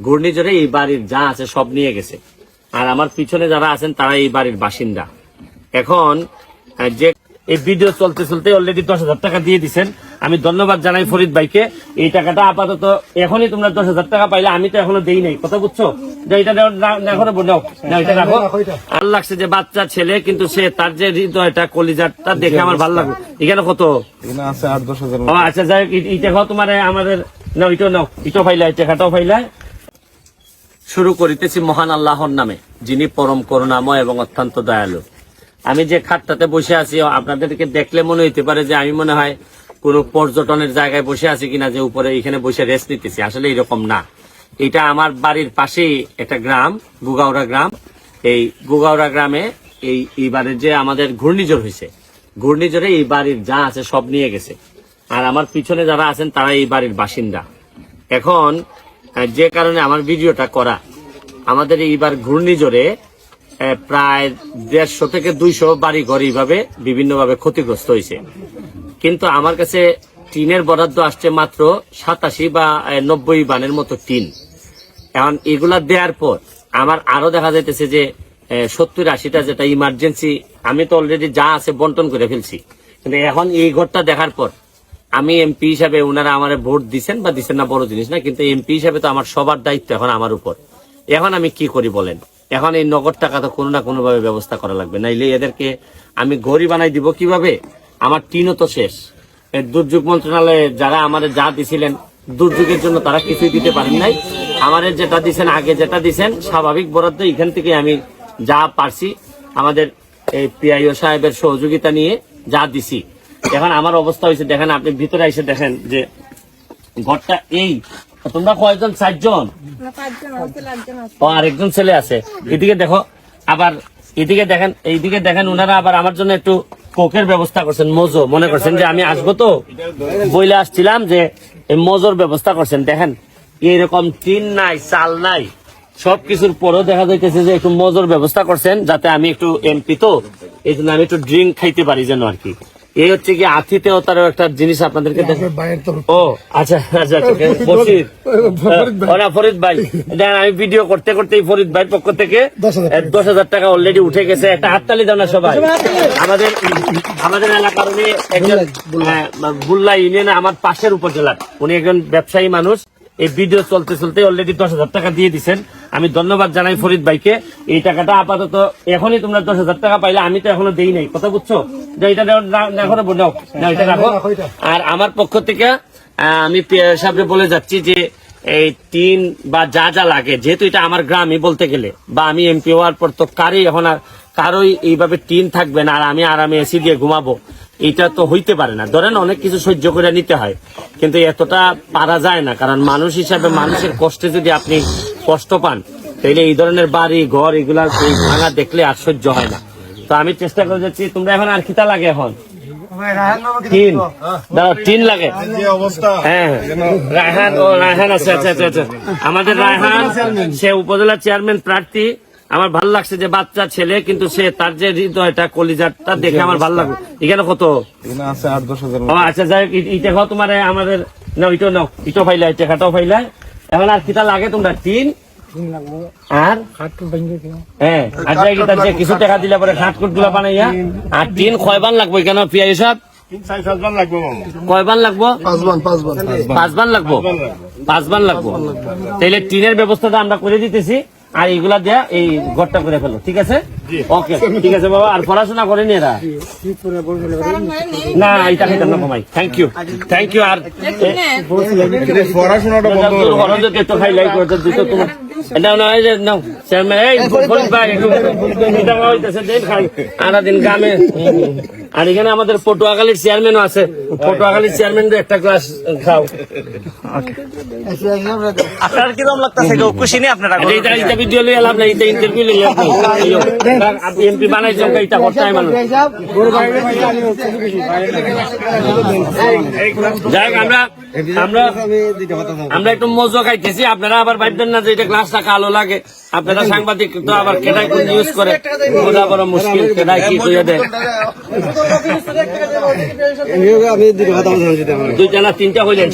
ঘূর্ণিঝড়ে এই বাড়ির যা আছে সব নিয়ে গেছে। আর আমার পিছনে যারা আছেন তারা এই বাড়ির বাসিন্দা। এখন যে এই ভিডিও চলতে চলতে অলরেডি দশ হাজার টাকা দিয়ে দিচ্ছেন আমি ধন্যবাদ জানাই ফরিদ ভাইকে। এই টাকাটা আপাতত এখনই তোমরা দশ হাজার টাকা পাইলে আমি তো এখনও দেই নাই। কথা বুঝছ? যে এটা নাও, না- না করে নাও না এটা রাখো। আর লাগছে যে বাচ্চা ছেলে কিন্তু সে তার যে হৃদয়টা কলিজারটা দেখে আমার ভালো লাগল। এখানে কত? আচ্ছা যাই এইটা তোমার আমাদের নাও এটাও নাও এটাও ফাইলাই টাকাটাও ফাইলাই শুরু করিতেছি মহান আল্লাহর নামে, যিনি পরম করুণাময় এবং অত্যন্ত দয়ালু। আমি যে খাটটাতে বসে আছি, আপনাদেরকে দেখলে মনে হইতে পারে যে আমি মনে হয় কোন পর্যটনের জায়গায় বসে আছি কিনা, যে উপরে এখানে বসে রেস্ট নিতেছি। আসলে এরকম না। এটা আমার বাড়ির পাশেই একটা গ্রাম গুগাউড়া গ্রাম। এই গুগাউড়া গ্রামে এই এইবারের যে আমাদের ঘূর্ণিঝড় হয়েছে, ঘূর্ণিঝড়ে এই বাড়ির যা আছে সব নিয়ে গেছে। আর আমার পিছনে যারা আছেন, তারা এই বাড়ির বাসিন্দা। এখন যে কারণে আমার ভিডিওটা করা আমাদের এইবার ঘূর্ণিঝড়ে প্রায় দেড়শো থেকে দুইশো বাড়ি ঘর এইভাবে বিভিন্নভাবে ক্ষতিগ্রস্ত হয়েছে। কিন্তু আমার কাছে টিনের বরাদ্দ আসছে মাত্র সাতাশি বা নব্বই বানের মতো টিন। এখন এগুলা দেওয়ার পর আমার আরও দেখা যাইতেছে যে সত্তর আশিটা যেটা ইমার্জেন্সি আমি তো অলরেডি যা আছে বন্টন করে ফেলছি। কিন্তু এখন এই ঘরটা দেখার পর আমি এমপি হিসাবে ওনারা আমার ভোট দিচ্ছেন বা দিচ্ছেন না বড় জিনিস না, কিন্তু এমপি হিসাবে তো আমার সবার দায়িত্ব এখন আমার উপর। এখন আমি কি করি বলেন? এখন এই নগদ টাকা তো কোনো না কোনো ভাবে ব্যবস্থা করা লাগবে। নাইলে এদেরকে আমি গড়ি বানাই দিব কীভাবে? আমার টিনও তো শেষ। দুর্যোগ মন্ত্রণালয়ে যারা আমাদের যা দিছিলেন, দুর্যোগের জন্য তারা কিছুই দিতে পারেন নাই। আমাদের যেটা দিছেন, আগে যেটা দিছেন, স্বাভাবিক বরাদ্দ এখান থেকে আমি যা পারছি, আমাদের এই পিআইও সাহেবের সহযোগিতা নিয়ে যা দিছি। এখন আমার অবস্থা হয়েছে, দেখেন আপনি ভিতরে এসে দেখেন যে ঘরটা এই তোমরা কয়জন চারজন? ও আর একজন ছেলে আছে। এদিকে দেখো আবার এদিকে দেখেন এইদিকে দেখেন ওনারা আবার আমার জন্য একটু কোকের ব্যবস্থা করছেন মজো। মনে করছেন যে আমি আসব তো? বইলে আসছিলাম যে মজোর ব্যবস্থা করছেন। দেখেন এইরকম টিন নাই চাল নাই। সবকিছুর পরেও দেখা যাইতেছে যে একটু মজোর ব্যবস্থা করছেন যাতে আমি একটু এমপি তো এই জন্য আমি একটু ড্রিঙ্ক খাইতে পারি যেন আর কি। এই হচ্ছে কি আতিথেয়তারও একটা জিনিস আপনাদেরকে দেখ ও আচ্ছা আচ্ছা আচ্ছা, বসির ওরা ফরিদ ভাই। দেখেন আমি ভিডিও করতে করতে ফরিদ ভাইয়ের পক্ষ থেকে দশ হাজার টাকা। অলরেডি উঠে গেছে। একটা হাততালি দাও না সবাই। আমাদের আমাদের এলাকার উনি একজন হ্যাঁ, বুল্লা ইউনিয়ন আমার পাশের উপজেলার। উনি একজন ব্যবসায়ী মানুষ। এই ভিডিও চলতে চলতে অলরেডি দশ হাজার টাকা দিয়ে দিচ্ছেন আমি ধন্যবাদ জানাই ফরিদ ভাইকে। এই টাকাটা আপাতত এখনই তোমরা দশ হাজার টাকা পাইলে আমি তো এখনও দেই নাই। কথা বুঝছ? এটা নাও, না- না এটা রাখো। আর আমার পক্ষ থেকে আমি সাহেবকে বলে যাচ্ছি যে এই টিন বা যা যা লাগে যেহেতু এটা আমার গ্রামই বলতে গেলে বা আমি এমপি হওয়ার পর তো কারই এখন আর কারোই এইভাবে টিন থাকবে না আর আমি আরামে এসি দিয়ে ঘুমাবো। এটা তো হইতে পারে না। ধরেন অনেক কিছু সহ্য করে নিতে হয়, কিন্তু এতটা পারা যায় না, কারণ মানুষ হিসাবে মানুষের কষ্টে যদি আপনি কষ্ট পান তাহলে এই ধরনের বাড়ি, ঘর, এগুলা ভাঙা দেখলে আর সহ্য হয় না। তো আমি চেষ্টা করে যাচ্ছি, তোমরা এখন আর খিতা লাগে এখন? টিন। লাগে। যে হ্যাঁ। রায়হান আচ্ছা আচ্ছা আচ্ছা। আমাদের রায়হান, সে উপজেলা চেয়ারম্যান প্রার্থী। আমার ভালো লাগছে যে বাচ্চা ছেলে কিন্তু সে তার যে হৃদয়টা কলিজারটা দেখে আমার ভালো লাগল। এখানে কত? আছে আট দশ হাজার আচ্ছা যাই এইটা খাও তোমার আমাদের নাও ইটো নাও ইটো ফাইলাই টাকাটাও ফাইলাই এখন আর কিটা লাগে তোমরা? তিন আর? হ্যাঁ আর যাই যে কিছু টাকা দিলে পরে খাট কুটগুলা বানাইয়া আর তিন কয়বার লাগবে কেন লাগবো পাঁচবান লাগবো? পাঁচবান লাগবো। তাহলে টিনের ব্যবস্থাটা আমরা করে দিতেছি। আর এইগুলা দেয়া এই ঘরটা করে ফেলো ঠিক আছে? ওকে ঠিক আছে বাবা আর পড়াশোনা করেনি এরা? না এটা খাইতাম না কমাই থ্যাংক ইউ থ্যাংক ইউ আর পড়াশোনাটা বন্ধ করে। তো দিত তোমার না আধা দিন গ্রামে আর এখানে আমাদের পটুয়াখালীর চেয়ারম্যানও আছে। পটুয়াখালীর চেয়ারম্যান একটা গ্লাস খাও। আপনার লাগতেছে? খুশি নেই আপনারা আরে এটা এটা ভিডিও লই এলাম না এটা ইন্টারভিউ আপনি এমপি বানাইছেন এটা করতে হয় মানুষ। যাই আমরা আমরা আমরা একটু মজো খাইতেছি। আপনারা আবার ভাববেন না যে এটা গ্লাসটা কালো লাগে। আপনারা সাংবাদিক তো আবার কেটাই কোন ইউজ করে বোঝা বড় মুশকিল কেটাই কি কইয়া দেয়? দুইটা না তিনটা হইলেন